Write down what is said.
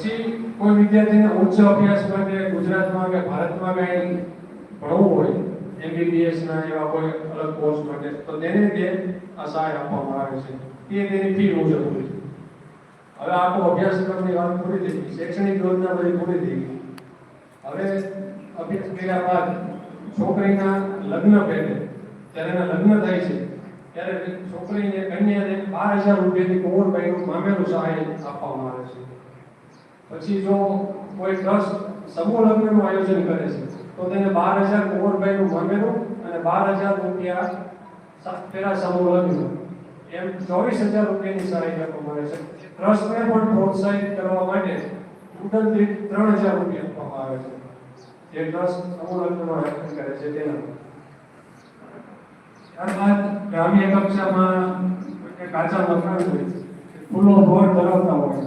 પછી કોઈ વિદ્યાર્થીને ઉચ્ચ અભ્યાસ માટે ગુજરાતમાં કે ભારતમાં કઈ ભણવું હોય એમબીબીએસ ના એવા કોઈ અલગ કોર્સ માટે, તો તેને તે આ સહાય આપવામાં આવે છે. તે તેની ફી મુજબ હોય છે. હવે આખો અભ્યાસક્રમની વાત પૂરી થઈ ગઈ, શૈક્ષણિક યોજના બધી પૂરી થઈ ગઈ. હવે અભ્યાસ કર્યા બાદ છોકરીના લગ્ન પહેલે, જ્યારે એના લગ્ન થાય છે, ત્યારે છોકરીને કન્યાને બાર હજાર રૂપિયાની કુંવરબાઈનું મામેલું સહાય આપવામાં આવે છે. પછી જો કોઈ ટ્રસ્ટ સમૂહ લગ્નનું આયોજન કરે છે, તો તેને બાર હજાર કુંવરભાઈનું મામેલું અને બાર હજાર રૂપિયા પેલા સમૂહ લગ્ન એમ ચોવીસ હજાર રૂપિયાની સહાય આપવામાં આવે છે. ટ્રસ્ટને પણ પ્રોત્સાહિત કરવા માટે ટોટલ દીઠ ત્રણ હજાર રૂપિયા આપવામાં આવે છે. જે ટ્રસ્ટ સમૂહ લગ્નનું આયોજન કરે છે તેના. ત્યારબાદ ગ્રામ્ય કક્ષામાં કાચા મકાન હોય ફૂલો ભોર ધરાવતા હોય